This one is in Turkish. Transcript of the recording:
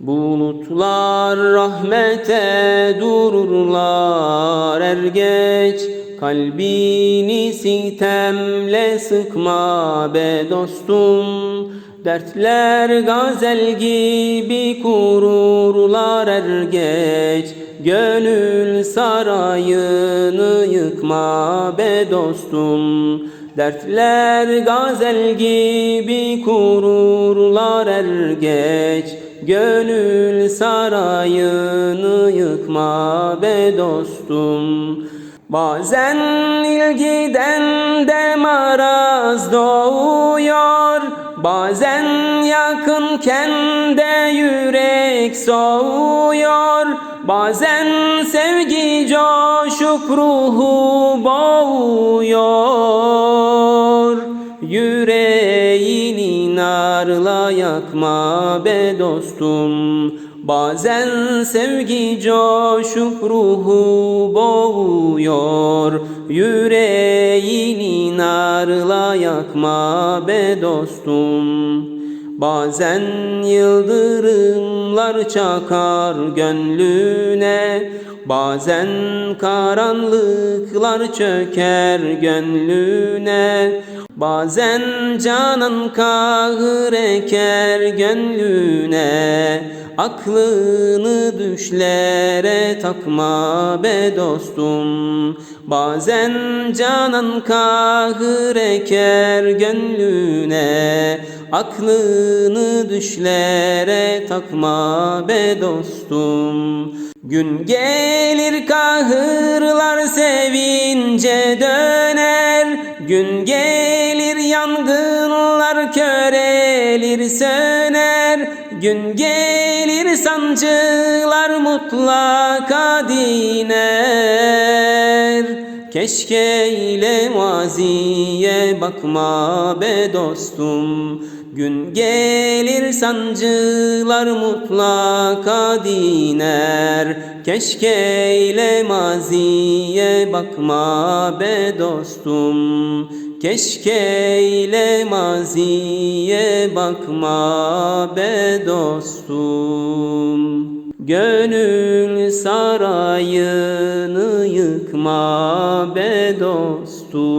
Bulutlar rahmete dururlar. Er geç Kalbini sitemle sıkma be dostum. Dertler gazel gibi kururlar. Er geç Gönül sarayını yıkma be dostum. Dertler gazel gibi kururlar. Er geç Gönül sarayını yıkma be dostum. Bazen ilgiden de maraz doğuyor Bazen yakınken de yürek soğuyor. Bazen sevgi coşup ruhu boğuyor Yüreğini narla yakma be dostum. Bazen sevgi coşup ruhu boğuyor. Yüreğini narla yakma be dostum. Bazen yıldırımlar çakar gönlüne. Bazen karanlıklar çöker gönlüne Bazen canan kahır eker gönlüne Aklını düşlere takma be dostum. Bazen canan kahır eker gönlüne Aklını düşlere takma be dostum. Gün gelir kahırlar sevince döner Gün gelir yangınlar körelir söner. Gün gelir sancılar mutlaka diner. Keşke ile maziye bakma be dostum. Gün gelir sancılar mutlaka diner. Keşke ile maziye bakma be dostum Keşke ile maziye bakma be dostum. Gönül sarayını yıkma be dostum.